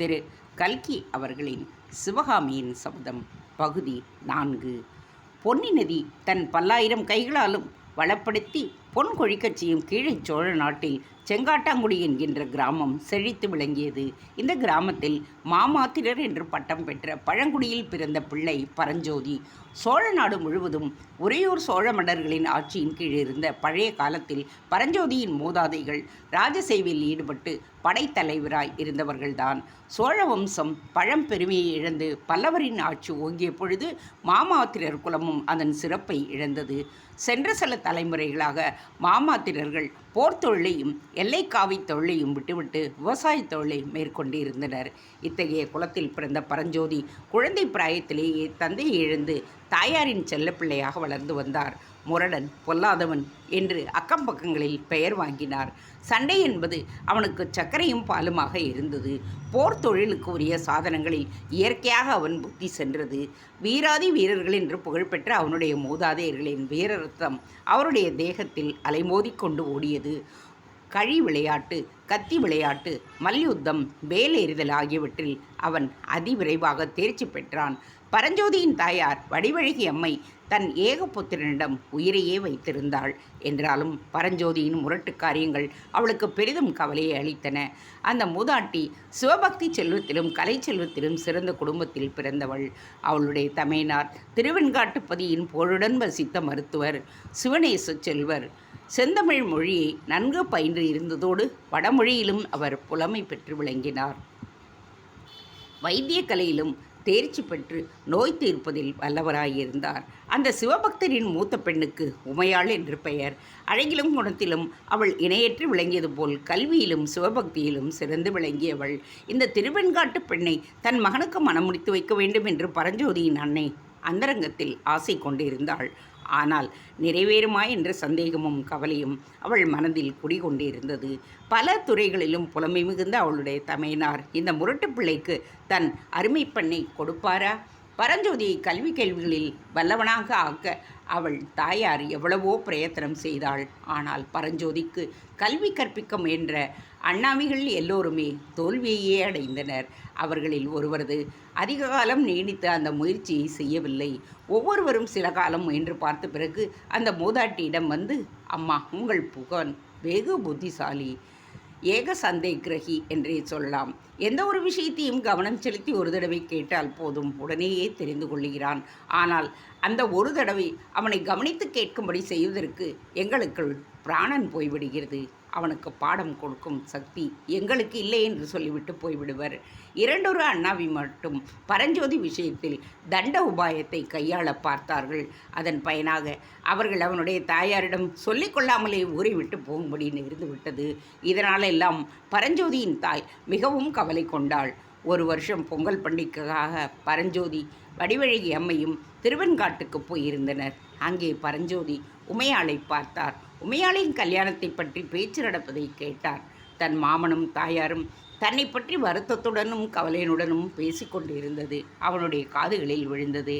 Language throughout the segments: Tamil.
திரு கல்கி அவர்களின் சிவகாமியின் சபதம் பகுதி நான்கு. பொன்னி நதி தன் பல்லாயிரம் கைகளாலும் வளப்படுத்தி பொன் கொழிக்கட்சியும் கீழே சோழ நாட்டில் செங்காட்டாங்குடி என்கின்ற கிராமம் செழித்து விளங்கியது. இந்த கிராமத்தில் மாமாத்திரர் என்று பட்டம் பெற்ற பழங்குடியில் பிறந்த பிள்ளை பரஞ்சோதி. சோழ நாடு முழுவதும் உறையூர் சோழ மன்னர்களின் ஆட்சியின் கீழ் இருந்த பழைய காலத்தில் பரஞ்சோதியின் மூதாதைகள் ராஜசேவையில் ஈடுபட்டு படைத்தலைவராய் இருந்தவர்கள்தான். சோழ வம்சம் பழம்பெருமையை இழந்து பல்லவரின் ஆட்சி ஓங்கிய பொழுது மாமாத்திரர் குலமும் அதன் சிறப்பை இழந்தது. சென்ற சில தலைமுறைகளாக மாமாத்திரர்கள். போர் தொழிலையும் எல்லைக்காவி தொழிலையும் விட்டுவிட்டு விவசாய தொழிலை மேற்கொண்டிருந்தனர். இத்தகைய குலத்தில் பிறந்த பரஞ்சோதி குழந்தை பிராயத்திலேயே தந்தையை இழந்து தாயாரின் செல்லப்பிள்ளையாக வளர்ந்து வந்தார். முரடன் பொல்லாதவன் என்று அக்கம் பக்கங்களில் பெயர் வாங்கினார். சண்டை என்பது அவனுக்கு சர்க்கரையும் பாலுமாக இருந்தது. போர் தொழிலுக்கு உரிய சாதனங்களில் இயற்கையாக அவன் புத்தி சென்றது. வீராதி வீரர்கள் என்று புகழ்பெற்ற அவனுடைய மூதாதையர்களின் வீரரத்தம் அவருடைய தேகத்தில் அலைமோதி கொண்டு ஓடியது. கழி விளையாட்டு கத்தி விளையாட்டு மல்யுத்தம் வேலேறிதல் ஆகியவற்றில் அவன் அதிவிரைவாக தேர்ச்சி பெற்றான். பரஞ்சோதியின் தாயார் வடிவழகி அம்மை தன் ஏகபுத்திரனிடம் உயிரையே வைத்திருந்தாள். என்றாலும் பரஞ்சோதியின் முரட்டு காரியங்கள் அவளுக்கு பெரிதும் கவலையை அளித்தன. அந்த மூதாட்டி சிவபக்தி செல்வத்திலும் கலை செல்வத்திலும் சிறந்த குடும்பத்தில் பிறந்தவள். அவளுடைய தமையனார் திருவெண்காட்டுப்பதியின் புகழுடன் வசித்த மருத்துவர் சிவனேச செல்வர். செந்தமிழ் மொழியை நன்கு பயின்று இருந்ததோடு வடமொழியிலும் அவர் புலமை பெற்று விளங்கினார். வைத்திய கலையிலும் தேர்ச்சி பெற்று நோய் தீர்ப்பதில் வல்லவராயிருந்தார். அந்த சிவபக்தரின் மூத்த பெண்ணுக்கு உமையாள் என்று பெயர். அழகிலும் குணத்திலும் அவள் இணையற்று விளங்கியது போல் கல்வியிலும் சிவபக்தியிலும் சிறந்து விளங்கியவள். இந்த திருவெண்காட்டு பெண்ணை தன் மகனுக்கு மனம் முடித்து வைக்க வேண்டும் என்று பரஞ்சோதியின் அன்னை அந்தரங்கத்தில் ஆசை கொண்டிருந்தாள். ஆனால் நிறைவேறுமா என்ற சந்தேகமும் கவலையும் அவள் மனதில் குடிகொண்டிருந்தது. பல துறைகளிலும் புலமை மிகுந்த அவளுடைய தமையனார் இந்த முரட்டு பிள்ளைக்கு தன் அருமை பெண்ணை கொடுப்பாரா? பரஞ்சோதியை கல்வி கேள்விகளில் வல்லவனாக ஆக்க அவள் தாயார் எவ்வளவோ பிரயத்தனம் செய்தாள். ஆனால் பரஞ்சோதிக்கு கல்வி கற்பிக்க முயன்ற அண்ணாமிகள் எல்லோருமே தோல்வியையே அடைந்தனர். அவர்களில் ஒருவரது அதிக காலம் நீடித்த அந்த முயற்சியை செய்யவில்லை. ஒவ்வொருவரும் சில காலம் முயன்று பார்த்த பிறகு அந்த மூதாட்டியிடம் வந்து அம்மா உங்கள் புகன் வெகு புத்திசாலி. ஏக சந்தேகிரகி என்றே சொல்லலாம். எந்த ஒரு விஷயத்தையும் கவனம் செலுத்தி ஒரு தடவை கேட்டால் போதும் உடனேயே தெரிந்து கொள்கிறான் ஆனால் அந்த ஒரு தடவை அவனை கவனித்து கேட்கும்படி செய்வதற்கு எங்களுக்குள் பிராணன் போய்விடுகிறது. அவனுக்கு பாடம் கொடுக்கும் சக்தி எங்களுக்கு இல்லை என்று சொல்லிவிட்டு போய்விடுவர். இரண்டொரு அண்ணாவி மட்டும் பரஞ்சோதி விஷயத்தில் தண்ட உபாயத்தை கையாள பார்த்தார்கள். அதன் பயனாக அவர்கள் அவனுடைய தாயாரிடம் சொல்லிக்கொள்ளாமலே ஊரை விட்டு போகும்படி நேர்ந்து விட்டது. இதனாலெல்லாம் பரஞ்சோதியின் தாய் மிகவும் கவலை கொண்டாள். ஒரு வருஷம் பொங்கல் பண்டிகைக்காக பரஞ்சோதி வடிவழகி அம்மையும் திருவெண்காட்டுக்கு போயிருந்தனர். அங்கே பரஞ்சோதி உமையாளை பார்த்தார். உமையாளின் கல்யாணத்தை பற்றி பேச்சு நடப்பதை கேட்டார். தன் மாமனும் தாயாரும் தன்னை பற்றி வருத்தத்துடனும் கவலையுடனும் பேசிக்கொண்டிருந்தது அவனுடைய காதுகளில் விழுந்தது.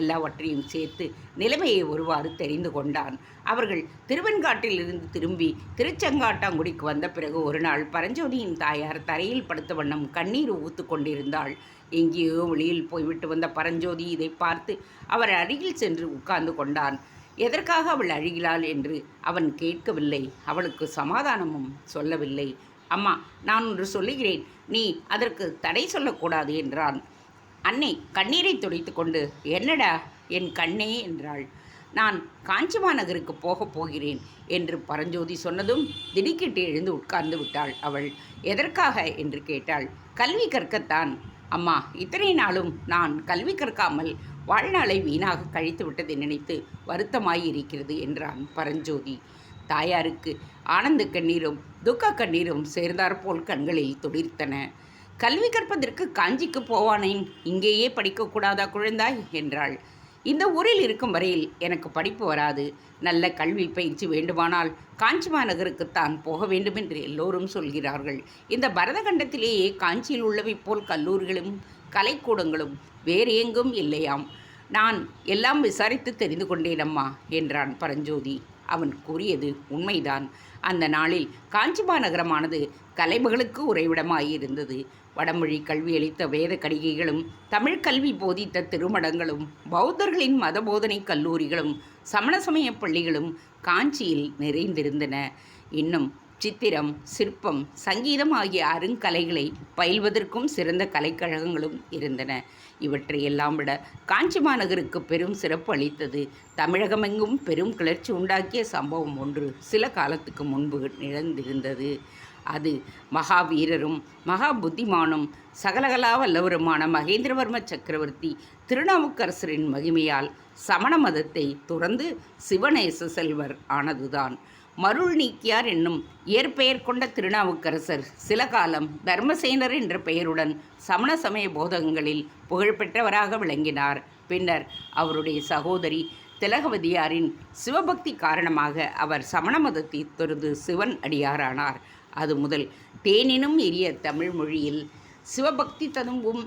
எல்லாவற்றையும் சேர்த்து நிலைமையை ஒருவாறு தெரிந்து கொண்டான். அவர்கள் திருவெண்காட்டிலிருந்து திரும்பி திருச்செங்காட்டாங்குடிக்கு வந்த பிறகு ஒரு நாள் பரஞ்சோதியின் தாயார் தரையில் படுத்த வண்ணம் கண்ணீர் ஊத்து கொண்டிருந்தாள். எங்கேயோ வெளியில் போய்விட்டு வந்த பரஞ்சோதி இதை பார்த்து அவர் அருகில் சென்று உட்கார்ந்து கொண்டான். எதற்காக அவள் அழுகிறாள் என்று அவன் கேட்கவில்லை. அவளுக்கு சமாதானமும் சொல்லவில்லை. அம்மா நான் ஒன்று சொல்லுகிறேன். நீ அதற்கு தடை சொல்லக்கூடாது என்றான். அன்னை கண்ணீரை துடைத்து கொண்டு என்னடா என் கண்ணே என்றாள். நான் காஞ்சிமா நகருக்கு போகப் போகிறேன் என்று பரஞ்சோதி சொன்னதும் திடுக்கிட்டு எழுந்து உட்கார்ந்து விட்டாள் அவள். எதற்காக? என்று கேட்டாள். கல்வி கற்கத்தான். அம்மா இத்தனை நாளும் நான் கல்வி கற்காமல் வாழ்நாளை வீணாக கழித்து விட்டதை நினைத்து வருத்தமாயிருக்கிறது என்றான் பரஞ்சோதி. தாயாருக்கு ஆனந்த கண்ணீரும் துக்க கண்ணீரும் சேர்ந்தாற்போல் கண்களில் துடிர்த்தன கல்வி கற்பதற்கு காஞ்சிக்கு போவானேன் இங்கேயே படிக்கக்கூடாதா குழந்தாய்? என்றாள். இந்த ஊரில் இருக்கும் வரையில் எனக்கு படிப்பு வராது. நல்ல கல்வி பயிற்சி வேண்டுமானால் காஞ்சி மாநகருக்குத்தான் போக வேண்டும் என்று எல்லோரும் சொல்கிறார்கள். இந்த பரதகண்டத்திலேயே காஞ்சியில் உள்ளவை போல் கல்லூரிகளும் கலைக்கூடங்களும் வேறு எங்கும் இல்லையாம். நான் எல்லாம் விசாரித்து தெரிந்து கொண்டேன் அம்மா என்றான் பரஞ்சோதி. அவன் கூறியது உண்மைதான். அந்த நாளில் காஞ்சிமா நகரமானது கலைமகளுக்கு உறைவிடமாயிருந்தது. வடமொழி கல்வி அளித்த வேத கடிகைகளும் தமிழ் கல்வி போதித்த திருமடங்களும் பௌத்தர்களின் மத போதனை கல்லூரிகளும் சமண சமய பள்ளிகளும் காஞ்சியில் நிறைந்திருந்தன. இன்னும் சித்திரம் சிற்பம் சங்கீதம் ஆகிய அருங்கலைகளை பயில்வதற்கும் சிறந்த கலைக்கழகங்களும் இருந்தன. இவற்றையெல்லாம் விட காஞ்சி மாநகருக்கு பெரும் சிறப்பு அளித்தது தமிழகமெங்கும் பெரும் கிளர்ச்சி உண்டாக்கிய சம்பவம் ஒன்று சில காலத்துக்கு முன்பு நிகழ்ந்திருந்தது. அது மகாவீரரும் மகா புத்திமானும் சகலகலா வல்லவருமான மகேந்திரவர்ம சக்கரவர்த்தி திருநாவுக்கரசரின் மகிமையால் சமண மதத்தை துறந்து சிவநேச செல்வர் ஆனதுதான். மருள் நீக்கியார் என்னும் இயற்பெயர் கொண்ட திருநாவுக்கரசர் சில காலம் தர்மசேனர் என்ற பெயருடன் சமண சமய போதகங்களில் புகழ்பெற்றவராக விளங்கினார். பின்னர் அவருடைய சகோதரி திலகவதியாரின் சிவபக்தி காரணமாக அவர் சமண மதத்தை தொழுது சிவன் அடியாரானார். அது முதல் தேனினும் எரிய தமிழ் மொழியில் சிவபக்தி ததும்பும்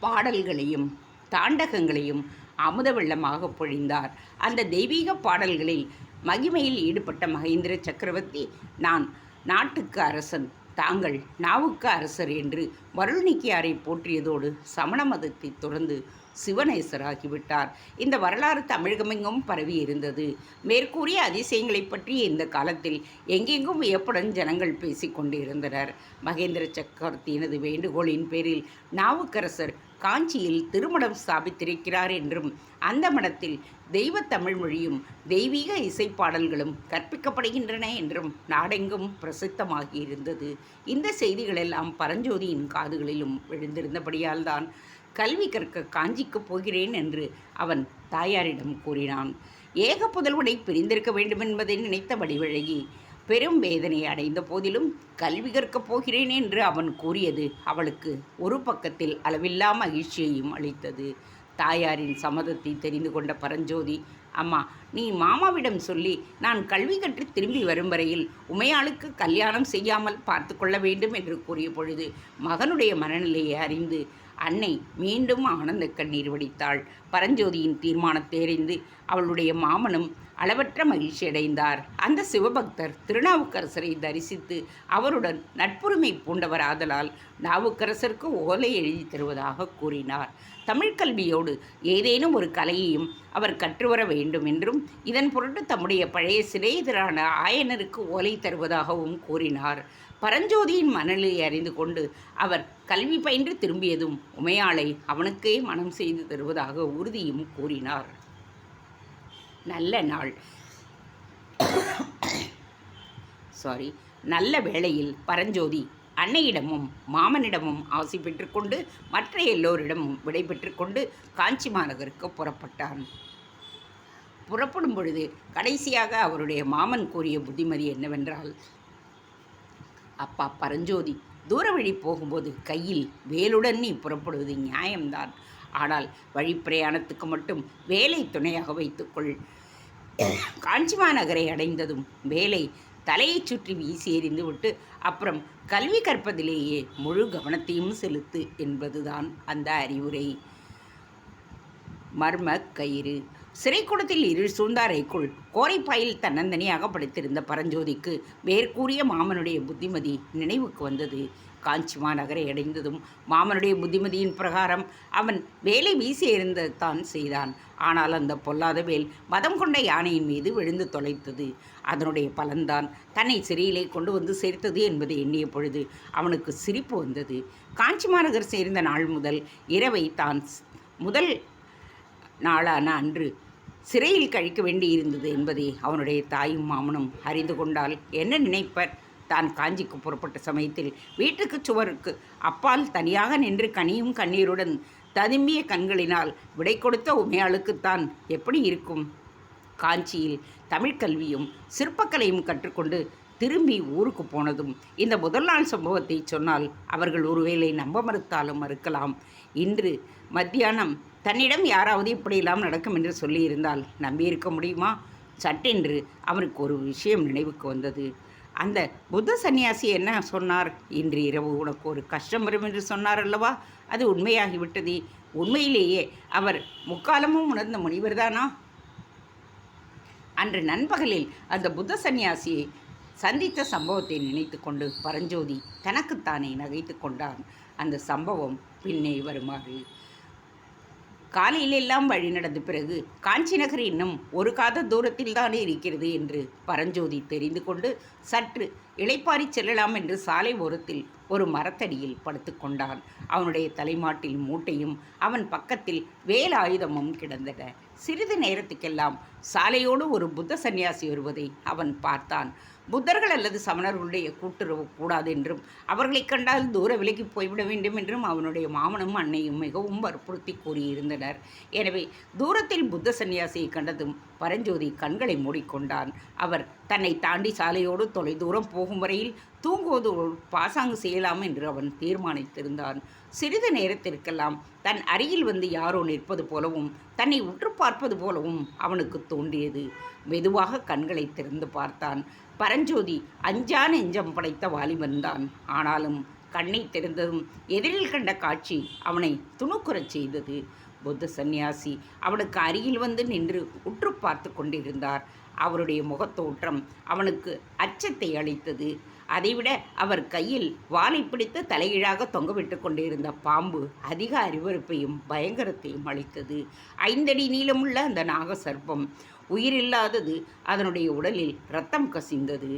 பாடல்களையும் தாண்டகங்களையும் அமுத வெள்ளமாக பொழிந்தார். அந்த தெய்வீக பாடல்களில் மகிமையில் ஈடுபட்ட மகேந்திர சக்கரவர்த்தி நான் நாட்டுக்கு அரசன் தாங்கள் நாவுக்கு அரசர் என்று வருள்நிக்கியாரை போற்றியதோடு சமண மதத்தை தொடர்ந்து சிவநேசராகிவிட்டார். இந்த வரலாறு தமிழகமெங்கும் பரவி இருந்தது. மேற்கூறிய அதிசயங்களைப் பற்றி இந்த காலத்தில் எங்கெங்கும் வியப்புடன் ஜனங்கள் பேசிக்கொண்டிருந்தனர் மகேந்திர சக்கரவர்த்தியினது வேண்டுகோளின் பேரில் நாவுக்கரசர் காஞ்சியில் திருமணம் ஸ்தாபித்திருக்கிறார் என்றும் அந்த மடத்தில் தெய்வ தமிழ் மொழியும் தெய்வீக இசைப்பாடல்களும் கற்பிக்கப்படுகின்றன என்றும் நாடெங்கும் பிரசித்தமாகி இருந்தது இந்த செய்திகளெல்லாம் பரஞ்சோதியின் கா காதுகளிலும் விழுந்திருந்தபடியால் தான் கல்வி கற்க காஞ்சிக்கு போகிறேன் என்று அவன் தாயாரிடம் கூறினான். ஏக புதல்வனை பிரிந்திருக்க வேண்டுமென்பதை நினைத்த வடிவழகி பெரும் வேதனை அடைந்த போதிலும் கல்வி கற்கப் போகிறேன் என்று அவன் கூறியது அவளுக்கு ஒரு பக்கத்தில் அளவில்லா மகிழ்ச்சியையும் அளித்தது. தாயாரின் சம்மதத்தை தெரிந்து கொண்ட பரஞ்சோதி அம்மா நீ மாமாவிடம் சொல்லி நான் கல்வி கற்று திரும்பி வரும் வரையில் உமையாளுக்கு கல்யாணம் செய்யாமல் பார்த்து கொள்ள வேண்டும் என்று கூறிய பொழுது மகனுடைய மனநிலையை அறிந்து அன்னை மீண்டும் ஆனந்த கண்ணீர் வடித்தாள். பரஞ்சோதியின் தீர்மானத்தை அறிந்து அவளுடைய மாமனும் அளவற்ற மகிழ்ச்சி அடைந்தார். அந்த சிவபக்தர் திருநாவுக்கரசரை தரிசித்து அவருடன் நட்புரிமை பூண்டவர் ஆதலால் நாவுக்கரசருக்கு ஓலை எழுதி தருவதாக கூறினார். தமிழ்கல்வியோடு ஏதேனும் ஒரு கலையையும் அவர் கற்றுவர வேண்டும் என்றும் இதன் பொருட்டு தம்முடைய பழைய சிநேகிதரான ஆயனருக்கு ஓலை தருவதாகவும் கூறினார். பரஞ்சோதியின் மனநிலையை அறிந்து கொண்டு அவர் கல்வி பயின்று திரும்பியதும் உமையாளை அவனுக்கே மனம் செய்து தருவதாக உறுதியும் கூறினார். நல்ல நாள். சாரி நல்ல வேளையில் பரஞ்சோதி அன்னையிடமும் மாமனிடமும் ஆசை பெற்றுக்கொண்டு மற்ற எல்லோரிடமும் விடை பெற்றுக்கொண்டு காஞ்சி மாநகருக்கு புறப்பட்டான். புறப்படும் பொழுது கடைசியாக அவருடைய மாமன் கூறிய புத்திமதி என்னவென்றால் அப்பா பரஞ்சோதி தூர வழி போகும்போது கையில் வேலுடன் நீ புறப்படுவது நியாயம்தான். ஆனால் வழிப்பிரயாணத்துக்கு மட்டும் வேலை துணையாக வைத்துக்கொள். காஞ்சிமா நகரை அடைந்ததும் வேலை தலையை சுற்றி வீசி எறிந்துவிட்டு அப்புறம் கல்வி கற்பதிலேயே முழு கவனத்தையும் செலுத்து என்பதுதான் அந்த அறிவுரை. மர்ம கயிறு. சிறைக்கூடத்தில் இருள் சூழ்ந்த அறைக்குள் கோரைப்பாயில் தன்னந்தனியாக படுத்திருந்த பரஞ்சோதிக்கு மேற்கூறிய மாமனுடைய புத்திமதி நினைவுக்கு வந்தது. காஞ்சி மாநகரை அடைந்ததும் மாமனுடைய புத்திமதியின் பிரகாரம் அவன் வேலை வீசி எறிந்ததான் செய்தான். ஆனால் அந்த பொல்லாத வேல் மதம் கொண்ட யானையின் மீது விழுந்து தொலைத்தது. அதனுடைய பலன்தான் தன்னை சிறையிலே கொண்டு வந்து சேர்த்தது என்பதை எண்ணிய பொழுது அவனுக்கு சிரிப்பு வந்தது. காஞ்சி மாநகர் சேர்ந்த நாள் முதல் இரவை தான் முதல் நாளான அன்று சிறையில் கழிக்க வேண்டியிருந்தது என்பதை அவனுடைய தாயும் மாமனும் அறிந்து கொண்டால் என்ன நினைப்பர்? தான் காஞ்சிக்கு புறப்பட்ட சமயத்தில் வீட்டுக்கு சுவருக்கு அப்பால் தனியாக நின்று கனியும் கண்ணீருடன் ததும்பிய கண்களினால் விடை கொடுத்த உமையாளுக்குத்தான் எப்படி இருக்கும்? காஞ்சியில் தமிழ்க்கல்வியும் சிற்பக்கலையும் கற்றுக்கொண்டு திரும்பி ஊருக்கு போனதும் இந்த முதல் நாள் சம்பவத்தை சொன்னால் அவர்கள் ஒருவேளை நம்ப மறுத்தாலும் மறுக்கலாம். இன்று மத்தியானம் தன்னிடம் யாராவது இப்படியெல்லாம் நடக்கும் என்று சொல்லியிருந்தால் நம்பியிருக்க முடியுமா? சட்டென்று அவருக்கு ஒரு விஷயம் நினைவுக்கு வந்தது. அந்த புத்த சன்னியாசி என்ன சொன்னார்? இன்று இரவு உனக்கு ஒரு கஷ்டம் வரும் என்று சொன்னார் அல்லவா? அது உண்மையாகிவிட்டது. உண்மையிலேயே அவர் முக்காலமும் உணர்ந்த முனிவர்தானா? அன்று நண்பகலில் அந்த புத்த சன்னியாசியை சந்தித்த சம்பவத்தை நினைத்து கொண்டு பரஞ்சோதி தனக்குத்தானே நகைத்து கொண்டான். அந்த சம்பவம் பின்னே வருமாறு. காலையிலெல்லாம் வழி நடந்த பிறகு காஞ்சி நகர் இன்னும் ஒரு காத தூரத்தில் தானே இருக்கிறது என்று பரஞ்சோதி தெரிந்து கொண்டு சற்று இளைப்பாரி செல்லலாம் என்று சாலை ஓரத்தில் ஒரு மரத்தடியில் படுத்துக்கொண்டான் அவனுடைய தலைமாட்டில் மூட்டையும் அவன் பக்கத்தில் வேல் ஆயுதமும் கிடந்தன. சிறிது நேரத்துக்கெல்லாம் சாலையோடு ஒரு புத்த சந்நியாசி வருவதை அவன் பார்த்தான். புத்தர்கள் அல்லது சமணர்களுடைய கூட்டுறவு கூடாது என்றும் அவர்களை கண்டால் தூர விலகி போய்விட வேண்டும் என்றும் அவனுடைய மாமனும் அன்னையும் மிகவும் வற்புறுத்தி கூறியிருந்தனர். எனவே தூரத்தில் புத்த சந்நியாசியை கண்டதும் பரஞ்சோதி கண்களை மூடிக்கொண்டான். அவர் தன்னை தாண்டி சாலையோடு தொலைதூரம் போகும் வரையில் தூங்குவது பாசாங்கு செய்யலாம் என்று அவன் தீர்மானித்திருந்தான். சிறிது நேரத்திற்கெல்லாம் தன் அருகில் வந்து யாரோ நிற்பது போலவும் தன்னை உற்று பார்ப்பது போலவும் அவனுக்கு தோன்றியது. மெதுவாக கண்களை திறந்து பார்த்தான். பரஞ்சோதி அஞ்சா நெஞ்சம் படைத்த வாலிபன்தான் ஆனாலும் கண்ணை திறந்ததும் எதிரில் கண்ட காட்சி அவனை துணுக்குறச் செய்தது. புத்த சந்நியாசி அவனுக்கு அருகில் வந்து நின்று உற்று பார்த்து கொண்டிருந்தார். அவருடைய முகத்தோற்றம் அவனுக்கு அச்சத்தை அளித்தது. அதைவிட அவர் கையில் வாளை பிடித்து தலைகீழாக தொங்கவிட்டு கொண்டிருந்த பாம்பு அதிக அறிவறுப்பையும் பயங்கரத்தையும் அளித்தது. ஐந்தடி நீளமுள்ள அந்த நாக சர்ப்பம் உயிரில்லாதது அதனுடைய உடலில் ரத்தம் கசிந்தது.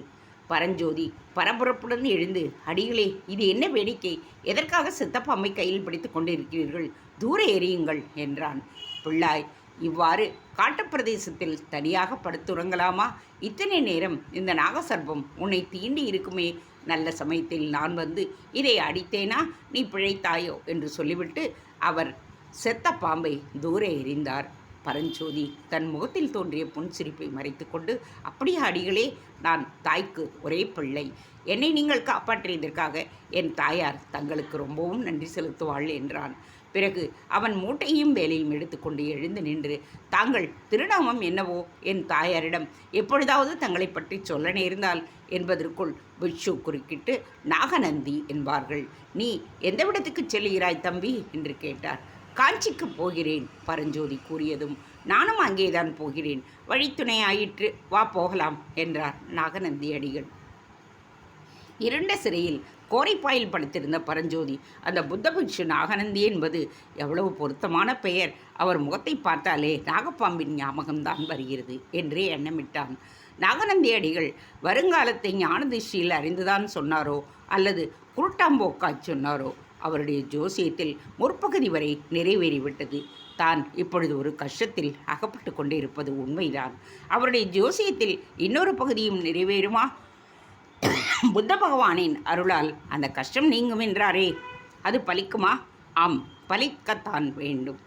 பரஞ்சோதி பரபரப்புடன் எழுந்து அடிகளே இது என்ன வேடிக்கை? எதற்காக சித்தப்பாமை கையில் பிடித்து கொண்டிருக்கிறீர்கள்? தூர எறியுங்கள் என்றான். பிள்ளாய் இவ்வாறு காட்டுப்பிரதேசத்தில் தனியாக படுத்துறங்கலாமா இத்தனை நேரம் இந்த நாகசர்பம் உன்னை தீண்டி இருக்குமே? நல்ல சமயத்தில் நான் வந்து இதை அடித்தேனா? நீ பிழைத்தாயோ? என்று சொல்லிவிட்டு அவர் செத்த பாம்பை தூர எறிந்தார். பரஞ்சோதி தன் முகத்தில் தோன்றிய புன்சிரிப்பை மறைத்துக்கொண்டு அப்படியே அடிகளே நான் தாய்க்கு ஒரே பிள்ளை. என்னை நீங்கள் காப்பாற்றியதற்காக என் தாயார் தங்களுக்கு ரொம்பவும் நன்றி செலுத்துவாள் என்றான். பிறகு அவன் மூட்டையும் வேலையும் எடுத்துக்கொண்டு எழுந்து நின்று தாங்கள் திருநாமம் என்னவோ என் தாயாரிடம் எப்பொழுதாவது தங்களை பற்றி சொல்ல நேர்ந்தால் என்பதற்குள் பிக்ஷு குறுக்கிட்டு நாகநந்தி என்பார்கள். நீ எந்த விடத்துக்கு செல்கிறாய் தம்பி என்று கேட்டார். காஞ்சிக்கு போகிறேன் பரஞ்சோதி கூறியதும். நானும் அங்கேதான் போகிறேன். வழித்துணை ஆயிற்று வா போகலாம் என்றார் நாகநந்தி அடிகள். இருண்ட சிறையில் கோரைப்பாயில் படுத்திருந்த பரஞ்சோதி அந்த புத்த பிக்ஷு நாகநந்தி என்பது எவ்வளவு பொருத்தமான பெயர். அவர் முகத்தை பார்த்தாலே நாகப்பாம்பின் ஞாபகம்தான் வருகிறது என்றே எண்ணமிட்டான். நாகநந்தி அடிகள் வருங்காலத்தை ஞான திஷ்டியில் அறிந்துதான் சொன்னாரோ அல்லது குருட்டாம்போக்காச் சொன்னாரோ அவருடைய ஜோசியத்தில் முற்பகுதி வரை நிறைவேறிவிட்டது. தான் இப்பொழுது ஒரு கஷ்டத்தில் அகப்பட்டு கொண்டிருப்பது உண்மைதான். அவருடைய ஜோசியத்தில் இன்னொரு பகுதியும் நிறைவேறுமா? புத்த பகவானின் அருளால் அந்த கஷ்டம் நீங்கும் என்றாரே. அது பலிக்குமா? ஆம் பலிக்கத்தான் வேண்டும்.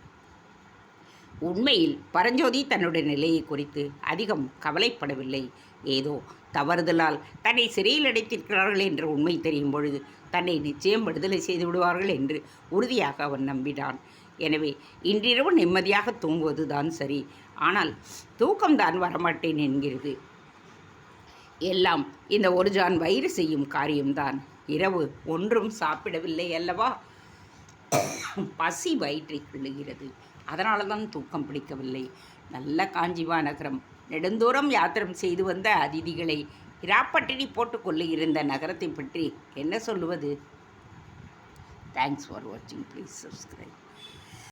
உண்மையில் பரஞ்சோதி தன்னுடைய நிலையை குறித்து அதிகம் கவலைப்படவில்லை. ஏதோ தவறுதலால் தன்னை சிறையில் அடைத்திருக்கிறார்கள் என்ற உண்மை தெரியும் பொழுது தன்னை நிச்சயம் விடுதலை செய்து விடுவார்கள் என்று உறுதியாக அவன் நம்பினான். எனவே இன்றிரவு நிம்மதியாக தூங்குவதுதான் சரி. ஆனால் தூக்கம்தான் வரமாட்டேன் என்கிறது. எல்லாம் இந்த ஒரு ஜான் வயிறு செய்யும் காரியம்தான். இரவு ஒன்றும் சாப்பிடவில்லை அல்லவா? பசி வயிற்றை கிள்ளுகிறது அதனால தான் தூக்கம் பிடிக்கவில்லை. நல்ல காஞ்சிவா நகரம். நெடுந்தூரம் யாத்திரம் செய்து வந்த அதிதிகளை இராப்பட்டினி போட்டு கொள்ளுகிற நகரத்தை பற்றி என்ன சொல்லுவது? தேங்க்ஸ் ஃபார் வாட்சிங் ப்ளீஸ் சப்ஸ்கிரைப்